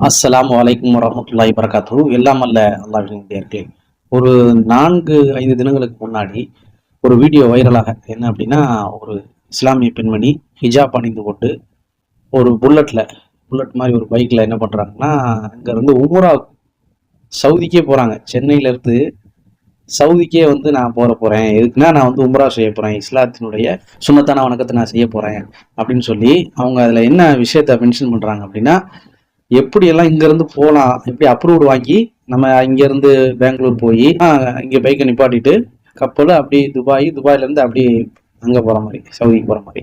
அஸ்லாம் வலைக்கம் வரமத்துல்லாய் வரகாத்து எல்லாம் அல்ல அல்லாஹின் ஒரு நான்கு ஐந்து தினங்களுக்கு முன்னாடி ஒரு வீடியோ வைரலாக என்ன அப்படின்னா ஒரு இஸ்லாமிய பெண்மணி ஹிஜாப் அணிந்து கொண்டு ஒரு புல்லட்டில் புல்லட் மாதிரி ஒரு பைக்கில் என்ன பண்ணுறாங்கன்னா அங்க உமரா சவுதிக்கே போகிறாங்க சென்னையிலேருந்து சவுதிக்கே வந்து நான் போகிற போகிறேன் எதுக்குன்னா நான் வந்து உம்ரா செய்ய போகிறேன் இஸ்லாத்தினுடைய சுண்ணத்தான வணக்கத்தை நான் செய்ய போகிறேன் அப்படின்னு சொல்லி அவங்க அதில் என்ன விஷயத்த மென்ஷன் பண்ணுறாங்க அப்படின்னா எப்படியெல்லாம் இங்கேருந்து போகலாம் எப்படி அப்ரூவ்டு வாங்கி நம்ம இங்கேருந்து பெங்களூர் போய் இங்கே பைக்கை நிப்பாட்டிட்டு கப்பல் அப்படி துபாய் துபாயிலேருந்து அப்படி அங்கே போகிற மாதிரி சவுதிக்கு போகிற மாதிரி.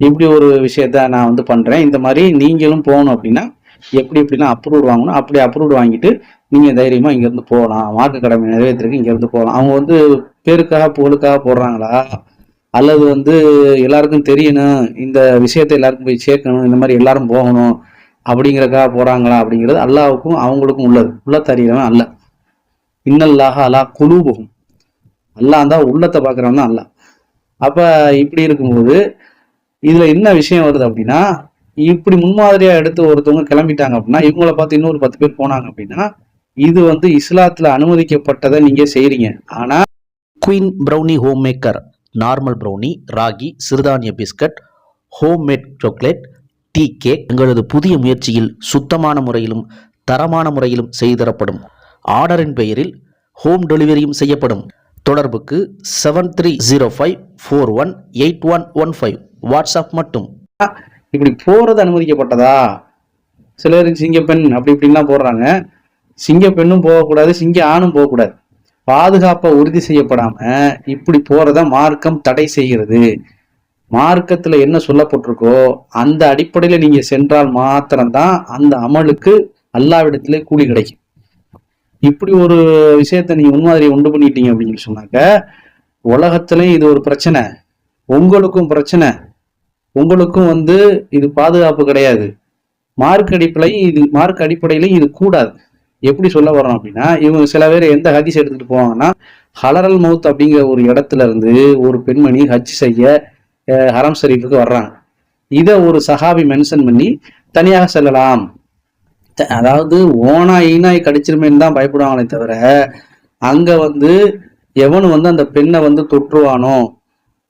இப்படி ஒரு விஷயத்த நான் வந்து பண்ணுறேன் இந்த மாதிரி நீங்களும் போகணும் அப்படின்னா எப்படி எப்படிலாம் அப்ரூவ்டு வாங்கணும் அப்படி அப்ரூவ்டு வாங்கிட்டு நீங்கள் தைரியமாக இங்கேருந்து போகலாம். மார்க்க கடமை நிறைவேற்றுறதுக்கு இங்கேருந்து போகலாம். அவங்க வந்து பேருக்காக புகழுக்காக போடுறாங்களா? அல்லது வந்து எல்லாருக்கும் தெரியணும் இந்த விஷயத்தை எல்லாருக்கும் போய் சேர்க்கணும் இந்த மாதிரி எல்லாரும் போகணும் அப்படிங்கிறக்காக போறாங்களா அப்படிங்கிறது அல்லாவுக்கும் அவங்களுக்கும் உள்ளது. உள்ள தெரியறவன் அல்ல. இன்னல்லாக அல்லா குலூபுகும் அல்லா தான் உள்ளத்தை பார்க்குறவன் தான் அல்ல அப்போ இப்படி இருக்கும்போது இதில் என்ன விஷயம் வருது அப்படின்னா இப்படி முன்மாதிரியாக எடுத்து ஒருத்தவங்க கிளம்பிட்டாங்க அப்படின்னா இவங்கள பார்த்து இன்னொரு பத்து பேர் போனாங்க அப்படின்னா இது வந்து இஸ்லாத்தில் அனுமதிக்கப்பட்டதை நீங்கள் செய்கிறீங்க ஆனால் queen brownie home maker normal brownie ragi சிறுதானிய biscuit home made chocolate tea cake எங்களது புதிய முயற்சியில் சுத்தமான முறையிலும் தரமான முறையிலும் செய்து தரப்படும். ஆர்டரின் பெயரில் ஹோம் டெலிவரியும் செய்யப்படும். தொடர்புக்கு seven three zero five four one eight one one five. WhatsApp மட்டும். இப்படி போகிறது அனுமதிக்கப்பட்டதா? சிலர் சிங்கப்பெண் அப்படி இப்படின்லாம் போடுறாங்க. சிங்கப்பெண்ணும் போகக்கூடாது சிங்க ஆணும் போகக்கூடாது. பாதுகாப்பை உறுதி செய்யப்படாமல் இப்படி போகிறத மார்க்கம் தடை செய்கிறது. மார்க்கத்துல என்ன சொல்லப்பட்டிருக்கோ அந்த அடிப்படையில நீங்க சென்றால் மாத்திரம்தான் அந்த அமலுக்கு அல்லாவிடத்திலே கூலி கிடைக்கும். இப்படி ஒரு விஷயத்த நீங்க முன்மாதிரி உண்டு பண்ணிட்டீங்க அப்படின்னு சொன்னாக்க உலகத்திலையும் இது ஒரு பிரச்சனை. உங்களுக்கும் பிரச்சனை. உங்களுக்கும் வந்து இது பாதுகாப்பு கிடையாது. மார்க் அடிப்படையும் இது மார்க் அடிப்படையிலையும் இது கூடாது. எப்படி சொல்ல வரோம் அப்படின்னா இவங்க சில பேர் எந்த ஹதீஸ் எடுத்துட்டு போவாங்கன்னா ஹலரல் மவுத் அப்படிங்கிற ஒரு இடத்துல இருந்து ஒரு பெண்மணி ஹஜ் செய்ய ஹரம் ஷரீஃபுக்கு வர்றாங்க. இதை ஒரு சஹாபி மென்ஷன் பண்ணி தனியாக செல்லலாம். அதாவது ஓனா ஈனாய் கடிச்சிருமேன்னு தான் பயப்படுவாங்களே தவிர அங்க வந்து எவனும் வந்து அந்த பெண்ணை வந்து தொற்றுவானோ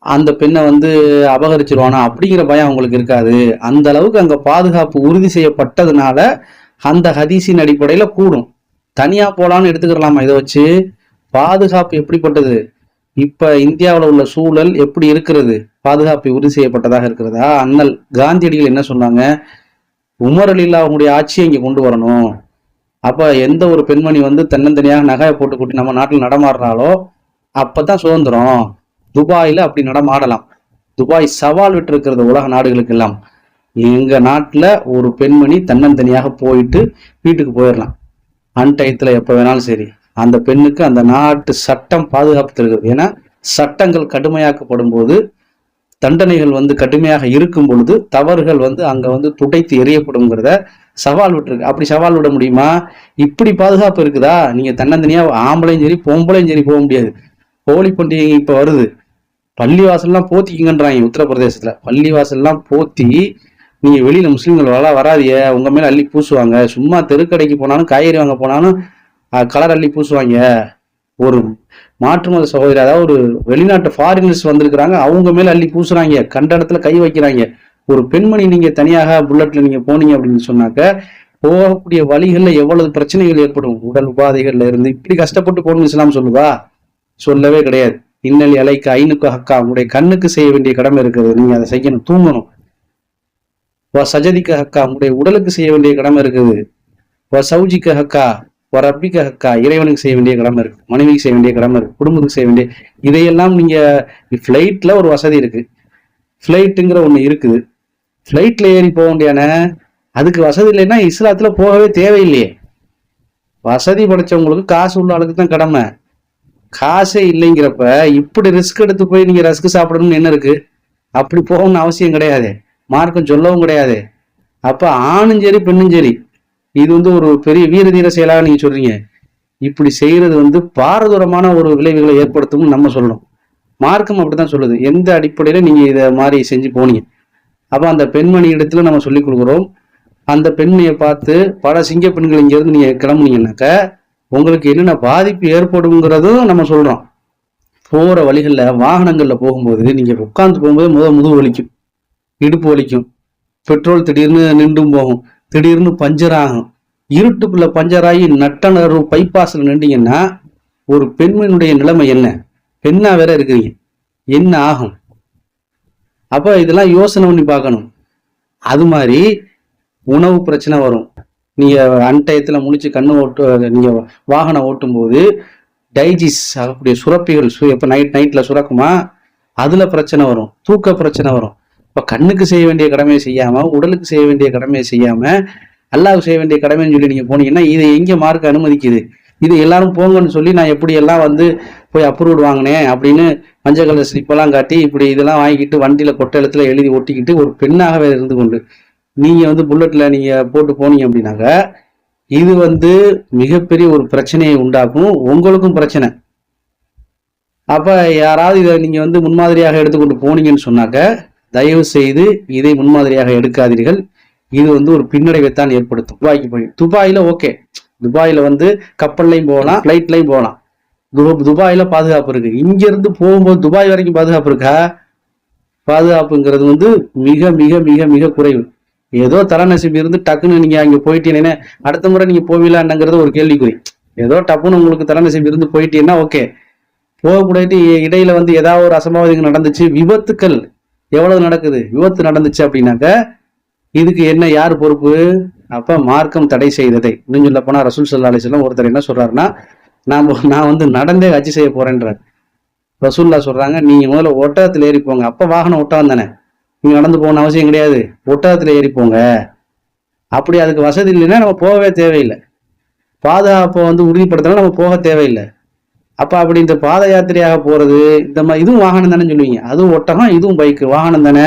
அந்த பெண்ணை வந்து அபகரிச்சிருவானோ அப்படிங்கிற பயம் அவங்களுக்கு இருக்காது. அந்த அளவுக்கு அங்க பாதுகாப்பு உறுதி செய்யப்பட்டதுனால அந்த ஹதீஸின் அடிப்படையில கூடும். தனியா போலான்னு எடுத்துக்கிறலாமா இதை வச்சு? பாதுகாப்பு எப்படிப்பட்டது? இப்ப இந்தியாவில் உள்ள சூழல் எப்படி இருக்கிறது? பாதுகாப்பு உறுதி செய்யப்பட்டதாக இருக்கிறதா. அண்ணல் காந்தியடிகள் என்ன சொன்னாங்க? உமர் அலில்லா அவங்களுடைய ஆட்சியை இங்கே கொண்டு வரணும். அப்போ எந்த ஒரு பெண்மணி வந்து தன்னந்தனியாக நகையை போட்டு கூட்டி நம்ம நாட்டில் நடமாடுறாலோ அப்போ தான் சுதந்திரம். துபாயில் அப்படி நடமாடலாம். துபாய் சவால் விட்டு இருக்கிறது உலக நாடுகளுக்கு எல்லாம். எங்க நாட்டில் ஒரு பெண்மணி தன்னந்தனியாக போயிட்டு வீட்டுக்கு போயிடலாம். அன்டயத்தில் எப்போ வேணாலும் சரி. அந்த பெண்ணுக்கு அந்த நாட்டு சட்டம் பாதுகாப்பு தருகிறது. ஏன்னா சட்டங்கள் கடுமையாக்கப்படும் போது தண்டனைகள் வந்து கடுமையாக இருக்கும் பொழுது தவறுகள் வந்து அங்க வந்து துடைத்து எரியப்படுங்கிறத சவால் விட்டுருக்கு. அப்படி சவால் விட முடியுமா? இப்படி பாதுகாப்பு இருக்குதா? நீங்க தன்னந்தனியா ஆம்பளையும் சரி பொம்பளையும் சரி போக முடியாது. ஹோலி பண்டிகை இப்ப வருது. பள்ளிவாசல்லாம் போத்திக்கிங்கன்றாங்க உத்தரப்பிரதேசத்துல. பள்ளிவாசல்லாம் போத்தி நீங்க வெளியில முஸ்லீம்கள் வர வராதிய உங்க மேல அள்ளி பூசுவாங்க. சும்மா தெருக்கடைக்கு போனாலும் காய்கறி வாங்க போனாலும் கலர் அள்ளி பூசுவாங்க. ஒரு மாற்று மத சகோதரி அதாவது ஒரு வெளிநாட்டு ஃபாரினர்ஸ் வந்திருக்கிறாங்க அவங்க மேல அள்ளி பூசுறாங்க கண்ட இடத்துல கை வைக்கிறாங்க. ஒரு பெண்மணி நீங்க தனியாக புல்லட்ல நீங்க போனீங்க அப்படின்னு சொன்னாக்க போகக்கூடிய வழிகள்ல எவ்வளவு பிரச்சனைகள் ஏற்படும்? உடல் உபாதைகள்ல இருந்து இப்படி கஷ்டப்பட்டு போகணும்னு இஸ்லாம் சொல்லுதா? சொல்லவே கிடையாது. இன்னல் இலைக்கு ஐனுக்கு ஹக்கா உங்களுடைய கண்ணுக்கு செய்ய வேண்டிய கடமை இருக்குது நீங்க அதை செய்யணும் தூங்கணும். வா சஜதிக்கு ஹக்கா உங்களுடைய உடலுக்கு செய்ய வேண்டிய கடமை இருக்குது. வா சௌஜிக்கு ஹக்கா ரப்பிக்கு ஹக்கா இறைவனுக்கு செய்ய வேண்டிய கடமை இருக்கு மனைவிக்கு செய்ய வேண்டிய கடமை இருக்கு குடும்பத்துக்கு செய்ய வேண்டிய இதையெல்லாம் நீங்க ஃப்ளைட்ல ஒரு வசதி இருக்கு. ஃப்ளைட்டுங்கிற ஒண்ணு இருக்குது. ஃப்ளைட்ல ஏறி போக வேண்டியான அதுக்கு வசதி இல்லைன்னா இஸ்லாத்துல போகவே தேவையில்லையே. வசதி படைச்சவங்களுக்கு காசு உள்ள ஆளுக்கு தான் கடமை. காசே இல்லைங்கிறப்ப இப்படி ரிஸ்க் எடுத்து போய் நீங்க ரஸ்க் சாப்பிடணும்னு என்ன இருக்கு? அப்படி போகணும்னு அவசியம் கிடையாது. மார்க்கம் சொல்லவும் கிடையாது. அப்ப ஆணும் சரி பெண்ணும் சரி. இது வந்து ஒரு பெரிய வீர தீர செயலாக நீங்க சொல்றீங்க. இப்படி செய்யறது வந்து பாரதூரமான ஒரு விளைவுகளை ஏற்படுத்தும்னு நம்ம சொல்லணும். மார்க்கம் அப்படித்தான் சொல்லுது. எந்த அடிப்படையில நீங்க இதை மாதிரி செஞ்சு போனீங்க? அப்ப அந்த பெண்மணி இடத்துல நம்ம சொல்லிக் கொடுக்குறோம். அந்த பெண்மையை பார்த்து பல சிங்க பெண்கள் இங்கேருந்து நீங்கள் கிளம்புனீங்கன்னாக்க உங்களுக்கு என்னென்ன பாதிப்பு ஏற்படுங்கிறதும் நம்ம சொல்கிறோம் போகிற வழிகளில் வாகனங்களில் போகும்போது நீங்கள் உட்காந்து போகும்போது முத முதுகு வலிக்கும் இடுப்பு வலிக்கும். பெட்ரோல் திடீர்னு நின்றும் போகும். திடீர்னு பஞ்சர் ஆகும். இருட்டுக்குள்ள பஞ்சர் ஆகி நட்டணர் பைபாஸில் நின்றீங்கன்னா ஒரு பெண்மனுடைய நிலைமை என்ன? பெண்ணா வேற இருக்கிறீங்க. என்ன ஆகும்? அப்போ இதெல்லாம் யோசனை பண்ணி பார்க்கணும். அது மாதிரி உணவு பிரச்சனை வரும். நீங்க அன்டயத்துல முடிச்சு கண்ணு ஓட்டு நீங்க வாகனம் ஓட்டும் போது டைஜிஸ் ஆகக்கூடிய சுரப்பிகள் சு நைட் நைட்ல சுரக்குமா? அதுல பிரச்சனை வரும். தூக்க பிரச்சனை வரும். இப்போ கண்ணுக்கு செய்ய வேண்டிய கடமையை செய்யாமல் உடலுக்கு செய்ய வேண்டிய கடமையை செய்யாமல் அல்லாவுக்கு செய்ய வேண்டிய கடமைன்னு சொல்லி நீங்கள் போனீங்கன்னா இதை எங்கே மார்க் அனுமதிக்குது? இது எல்லாரும் போங்கன்னு சொல்லி நான் எப்படி எல்லாம் வந்து போய் அப்ரூவ்டு வாங்கினேன் அப்படின்னு மஞ்சள் கலர் ஸ்லிப்பெல்லாம் காட்டி இப்படி இதெல்லாம் வாங்கிக்கிட்டு வண்டியில் கொட்டலத்தில் எழுதி ஒட்டிக்கிட்டு ஒரு பெண்ணாகவே இருந்து கொண்டு நீங்கள் வந்து புல்லட்டில் நீங்கள் போட்டு போனீங்க அப்படின்னாக்க இது வந்து மிகப்பெரிய ஒரு பிரச்சனையை உண்டாக்கும் உங்களுக்கும் பிரச்சனை. அப்போ யாராவது இதை நீங்கள் வந்து முன்மாதிரியாக எடுத்துக்கொண்டு போனீங்கன்னு சொன்னாக்க தயவு செய்து இதை முன்மாதிரியாக எடுக்காதீர்கள். இது வந்து ஒரு பின்னடைவைத்தான் ஏற்படுத்தும். துபாய்க்கு போய் துபாயில ஓகே. துபாயில வந்து கப்பல்லையும் போகலாம் ஃப்ளைட்லையும் போகலாம். து- துபாயில பாதுகாப்பு இருக்கு. இங்கேருந்து போகும்போது துபாய் வரைக்கும் பாதுகாப்பு இருக்கா? பாதுகாப்புங்கிறது வந்து மிக மிக மிக மிக குறைவு. ஏதோ தலநசிப்பு இருந்து டக்குன்னு நீங்க அங்கே போயிட்டீங்கன்னா அடுத்த முறை நீங்க போவீங்களாங்கிறது ஒரு கேள்விக்குறி. ஏதோ டப்புன்னு உங்களுக்கு தலநசிப்பு இருந்து போயிட்டீங்கன்னா ஓகே. போகக்கூடாது இடையில வந்து ஏதாவது ஒரு அசம்பாவிதங்கள் நடந்துச்சு. விபத்துக்கள். எவ்வளவு நடக்குது? விபத்து நடந்துச்சு அப்படின்னாக்க இதுக்கு என்ன யார் பொறுப்பு? அப்ப மார்க்கம் தடை செய்ததை. இன்னும் சொல்ல போனா ரசூல் சல்லா அலிஸ்லாம் ஒருத்தர் என்ன சொல்றாருன்னா நான் நான் வந்து நடந்தே ஹஜ் செய்ய போறேன்றார். ரசூல்லா சொல்றாங்க நீங்க முதல்ல ஒட்டகத்துல ஏறி போங்க அப்ப வாகனம் ஒட்டகம் தானே. நீங்க நடந்து போகணும் அவசியம் கிடையாது. ஒட்டகத்துல ஏறி போங்க அப்படி அதுக்கு வசதி இல்லைன்னா நம்ம போகவே தேவையில்லை. பாதுகாப்பை வந்து உறுதிப்படுத்தினா நம்ம போக தேவையில்லை. அப்போ அப்படி இந்த பாத யாத்திரையாக போகிறது இந்த மாதிரி இதுவும் வாகனம் தானே சொல்லுவீங்க. அதுவும் ஒட்டகம் இதுவும் பைக்கு வாகனம் தானே?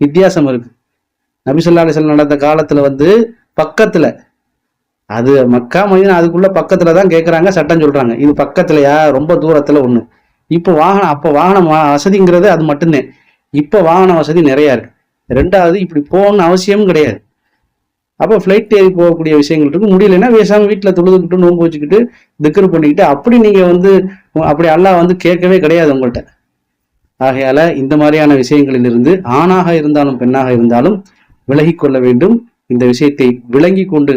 வித்தியாசம் இருக்குது நபிசல்லா அலிஸ்லாம் நடந்த காலத்தில் வந்து பக்கத்தில் அது மக்கா மதினா அதுக்குள்ளே பக்கத்தில் தான் கேட்குறாங்க சட்டம் சொல்கிறாங்க இது பக்கத்துலையா? ரொம்ப தூரத்தில் ஒன்று இப்போ வாகனம் அப்போ வாகனம் வசதிங்கிறது அது மட்டும்தான். இப்போ வாகன வசதி நிறையா இருக்குது ரெண்டாவது இப்படி போகணும்னு அவசியமும் கிடையாது. அப்போ ஃப்ளைட் ஏறி போகக்கூடிய விஷயங்கள் இருக்கு. முடியலைன்னா பேசாமல் வீட்டில் தொழுதுக்கிட்டு நோன்பு வச்சுக்கிட்டு திக்கர் பண்ணிக்கிட்டு அப்படி நீங்கள் வந்து அப்படி அல்லாஹ் வந்து கேட்கவே கிடையாது உங்கள்கிட்ட ஆகையால இந்த மாதிரியான விஷயங்களிலிருந்து ஆணாக இருந்தாலும் பெண்ணாக இருந்தாலும் விலகி கொள்ள வேண்டும். இந்த விஷயத்தை விளங்கி கொண்டு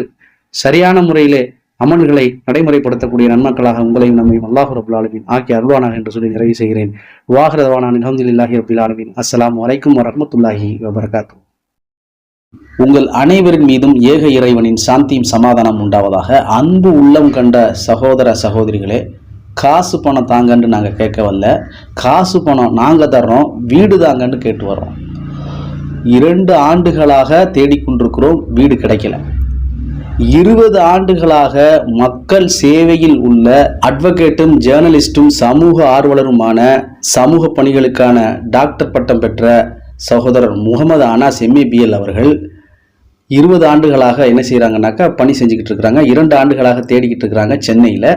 சரியான முறையிலே அமல்களை நடைமுறைப்படுத்தக்கூடிய நன்மக்களாக உங்களையும் நம்மையும் அல்லாஹு ரபுல் ஆலமின் ஆக்கி அருள்வானாக என்று சொல்லி நிறைவு செய்கிறேன். வாகரதவானான் அஹமதுல்லாஹி ரபுல் ஆலமின். அஸ்லாம் வலைக்கம் வரமத்துல்லாஹி வபரகாத்து உங்கள் அனைவரின் மீதும் ஏக இறைவனின் சாந்தியும் சமாதானம் உண்டாவதாக அன்பு உள்ளம் கண்ட சகோதர சகோதரிகளே காசு பணம் தாங்கன்னு நாங்கள் கேட்க வரல. காசு பணம் நாங்கள் தர்றோம் வீடு தாங்கன்னு கேட்டு வர்றோம். இரண்டு ஆண்டுகளாக தேடிக்கொண்டிருக்கிறோம் வீடு கிடைக்கல. இருபது ஆண்டுகளாக மக்கள் சேவையில் உள்ள அட்வொகேட்டும் ஜேர்னலிஸ்ட்டும் சமூக ஆர்வலருமான சமூக பணிகளுக்கான டாக்டர் பட்டம் பெற்ற சகோதரர் முகமது அனாஸ் எம்ஏபிஎல் அவர்கள் இருபது ஆண்டுகளாக என்ன செய்கிறாங்கனாக்கா பணி செஞ்சுக்கிட்டு இருக்கிறாங்க இரண்டு ஆண்டுகளாக தேடிக்கிட்டு இருக்கிறாங்க சென்னையில்.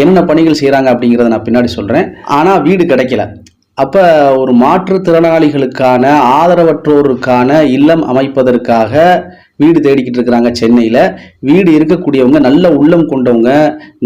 என்னென்ன பணிகள் செய்கிறாங்க அப்படிங்கிறத நான் பின்னாடி சொல்கிறேன் ஆனால் வீடு கிடைக்கல. அப்போ ஒரு மாற்றுத்திறனாளிகளுக்கான ஆதரவற்றோருக்கான இல்லம் அமைப்பதற்காக வீடு தேடிக்கிட்டு இருக்கிறாங்க சென்னையில். வீடு இருக்கக்கூடியவங்க நல்ல உள்ளம் கொண்டவங்க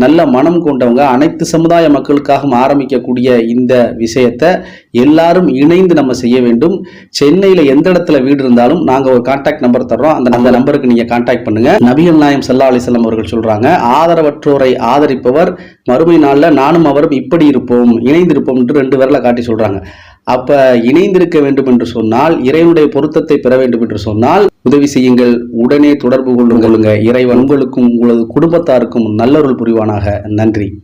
நல்ல மனம் கொண்டவங்க அனைத்து சமுதாய மக்களுக்காகவும் ஆரம்பிக்கக்கூடிய இந்த விஷயத்தை எல்லாரும் இணைந்து நம்ம செய்ய வேண்டும். சென்னையில் எந்த இடத்துல வீடு இருந்தாலும் நாங்கள் ஒரு கான்டாக்ட் நம்பர் தர்றோம். அந்த அந்த நம்பருக்கு நீங்கள் கான்டாக்ட் பண்ணுங்க. நபிகள் நாயம் சல்லா அலிசல்லாம் அவர்கள் சொல்றாங்க ஆதரவற்றோரை ஆதரிப்பவர் மறுமை நாளில் நானும் அவரும் இப்படி இருப்போம் இணைந்திருப்போம் என்று ரெண்டு விரலை காட்டி சொல்றாங்க. அப்ப இணைந்திருக்க வேண்டும் என்று சொன்னால் இறைவனுடைய பொருத்தத்தை பெற வேண்டும் என்று சொன்னால் உதவி செய்யுங்கள். உடனே தொடர்பு கொள்ளுங்கள். இறைவன் உங்களுக்கும் உங்களது குடும்பத்தாருக்கும் நல்லொருள் புரிவானாக. நன்றி.